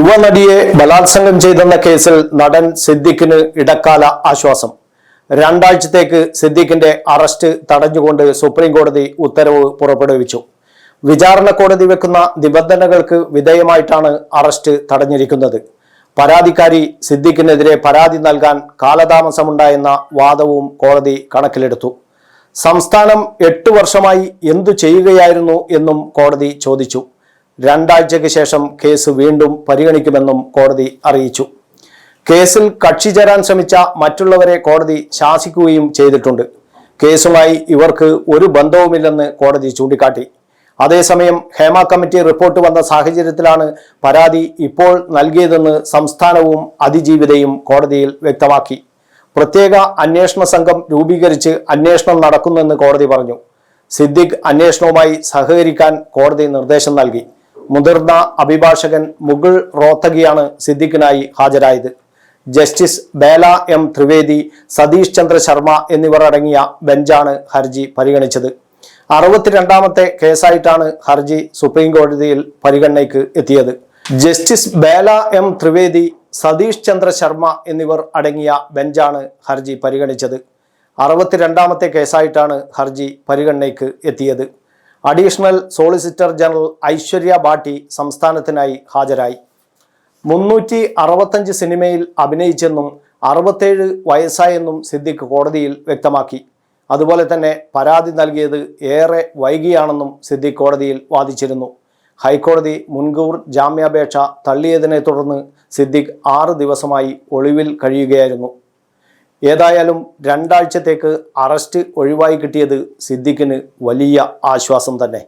യുവനടിയെ ബലാത്സംഗം ചെയ്തെന്ന കേസിൽ നടൻ സിദ്ദിഖിന് ഇടക്കാല ആശ്വാസം. രണ്ടാഴ്ചത്തേക്ക് സിദ്ദിഖിന്റെ അറസ്റ്റ് തടഞ്ഞുകൊണ്ട് സുപ്രീം കോടതി ഉത്തരവ് പുറപ്പെടുവിച്ചു. വിചാരണ കോടതി വെക്കുന്ന നിബന്ധനകൾക്ക് വിധേയമായിട്ടാണ് അറസ്റ്റ് തടഞ്ഞിരിക്കുന്നത്. പരാതിക്കാരി സിദ്ദിഖിനെതിരെ പരാതി നൽകാൻ കാലതാമസമുണ്ടായെന്ന വാദവും കോടതി കണക്കിലെടുത്തു. സംസ്ഥാനം എട്ട് വർഷമായി എന്തു ചെയ്യുകയായിരുന്നു എന്നും കോടതി ചോദിച്ചു. രണ്ടാഴ്ചയ്ക്ക് ശേഷം കേസ് വീണ്ടും പരിഗണിക്കുമെന്നും കോടതി അറിയിച്ചു. കേസിൽ കക്ഷി ചേരാൻ ശ്രമിച്ച മറ്റുള്ളവരെ കോടതി ശാസിക്കുകയും ചെയ്തിട്ടുണ്ട്. കേസുമായി ഇവർക്ക് ഒരു ബന്ധവുമില്ലെന്ന് കോടതി ചൂണ്ടിക്കാട്ടി. അതേസമയം ഹേമ കമ്മിറ്റി റിപ്പോർട്ട് വന്ന സാഹചര്യത്തിലാണ് പരാതി ഇപ്പോൾ നൽകിയതെന്ന് സംസ്ഥാനവും അതിജീവിതയും കോടതിയിൽ വ്യക്തമാക്കി. പ്രത്യേക അന്വേഷണ സംഘം രൂപീകരിച്ച് അന്വേഷണം നടക്കുന്നെന്ന് കോടതി പറഞ്ഞു. സിദ്ദിഖ് അന്വേഷണവുമായി സഹകരിക്കാൻ കോടതി നിർദ്ദേശം നൽകി. മുതിർന്ന അഭിഭാഷകൻ മുകുൾ റോത്തഗിയാണ് സിദ്ദിഖിനായി ഹാജരായത്. ജസ്റ്റിസ് ബേല എം ത്രിവേദി സതീഷ് ചന്ദ്ര ശർമ്മ എന്നിവർ അടങ്ങിയ ബെഞ്ചാണ് ഹർജി പരിഗണിച്ചത്. അറുപത്തിരണ്ടാമത്തെ കേസായിട്ടാണ് ഹർജി സുപ്രീം കോടതിയിൽ പരിഗണനയ്ക്ക് എത്തിയത്. ജസ്റ്റിസ് ബേല എം ത്രിവേദി സതീഷ് ചന്ദ്ര ശർമ്മ എന്നിവർ അടങ്ങിയ ബെഞ്ചാണ് ഹർജി പരിഗണിച്ചത്. അറുപത്തിരണ്ടാമത്തെ കേസായിട്ടാണ് ഹർജി പരിഗണനയ്ക്ക് എത്തിയത്. Additional solicitor general Aishwarya Bhati സംസ്ഥാനത്തിനായി ഹാജരായി. മുന്നൂറ്റി അറുപത്തഞ്ച് സിനിമയിൽ അഭിനയിച്ചെന്നും അറുപത്തേഴ് വയസ്സായെന്നും സിദ്ദിഖ് കോടതിയിൽ വ്യക്തമാക്കി. അതുപോലെ തന്നെ പരാതി നൽകിയത് ഏറെ വൈകിയാണെന്നും സിദ്ദിഖ് കോടതിയിൽ വാദിച്ചിരുന്നു. ഹൈക്കോടതി മുൻകൂർ ജാമ്യാപേക്ഷ തള്ളിയതിനെ തുടർന്ന് സിദ്ദിഖ് ആറ് ദിവസമായി ഒളിവിൽ കഴിയുകയായിരുന്നു. ഏതായാലും രണ്ടാഴ്ചത്തേക്ക് അറസ്റ്റ് ഒഴിവായി കിട്ടിയത് സിദ്ദിഖിന് വലിയ ആശ്വാസം തന്നെ.